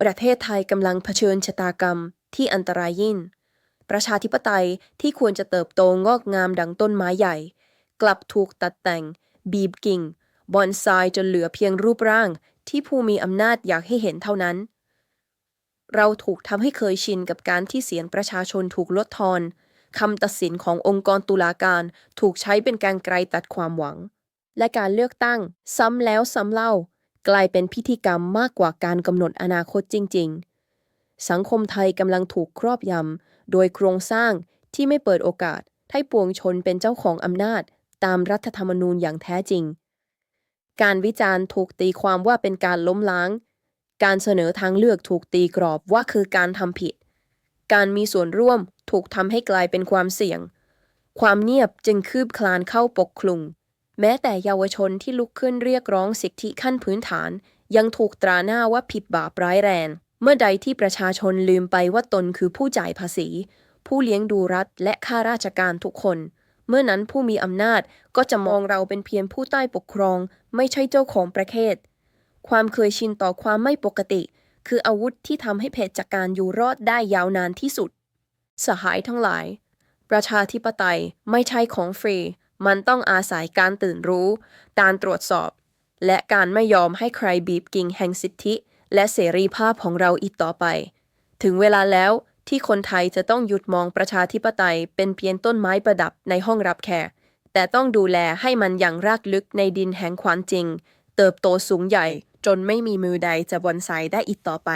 ประเทศไทยกำลังเผชิญชะตากรรมที่อันตรายยิ่ง ประชาธิปไตยที่ควรจะเติบโตงอกงามดังต้นไม้ใหญ่ กลับถูกตัดแต่ง บีบกิ่ง บอนไซจนเหลือเพียงรูปร่างที่ผู้มีอำนาจอยากให้เห็นเท่านั้น เราถูกทำให้เคยชินกับการที่เสียงประชาชนถูกลดทอนคำตัดสินขององค์กรตุลาการถูกใช้เป็นการไกลตัดความหวัง และการเลือกตั้งซ้ำแล้วซ้ำเล่า กลายเป็นพิธีกรรมมากกว่าการกำหนดอนาคตจริง ๆ สังคมไทยกำลังถูกครอบยำ โดยโครงสร้างที่ไม่เปิดโอกาสให้ปวงชนเป็นเจ้าของอำนาจ ตามรัฐธรรมนูญอย่างแท้จริง การวิจารณ์ถูกตีความว่าเป็นการล้มล้าง การเสนอทางเลือกถูกตีกรอบว่าคือการทำผิด การมีส่วนร่วมถูกทำให้กลายเป็นความเสี่ยง ความเงียบจึงคืบคลานเข้าปกคลุม แม้แต่เยาวชนที่ลุกขึ้นเรียกร้องสิทธิขั้นพื้นฐาน ยังถูกตราหน้าว่าผิดบาปร้ายแรง เมื่อใดที่ประชาชนลืมไปว่าตนคือผู้จ่ายภาษี ผู้เลี้ยงดูรัฐและข้าราชการทุกคน เมื่อนั้นผู้มีอำนาจก็จะมองเราเป็นเพียงผู้ใต้ปกครอง ไม่ใช่เจ้าของประเทศ ความเคยชินต่อความไม่ปกติ คืออาวุธที่ทำให้เผด็จการอยู่รอดได้ยาวนานที่สุด สหายทั้งหลาย ประชาธิปไตยไม่ใช่ของฟรี มันต้องอาศัยการตื่นรู้ การตรวจสอบ และการไม่ยอมให้ใครบีบกิ่งแห่งสิทธิ และเสรีภาพของเราอีกต่อไป ถึงเวลาแล้วที่คนไทยจะต้องหยุดมองประชาธิปไตยเป็นเพียงต้นไม้ประดับในห้องรับแขก แต่ต้องดูแลให้มันอย่างรากลึกในดินแห่งความจริง เติบโตสูงใหญ่จนไม่มีมือใดจะบอนไซได้อีกต่อไป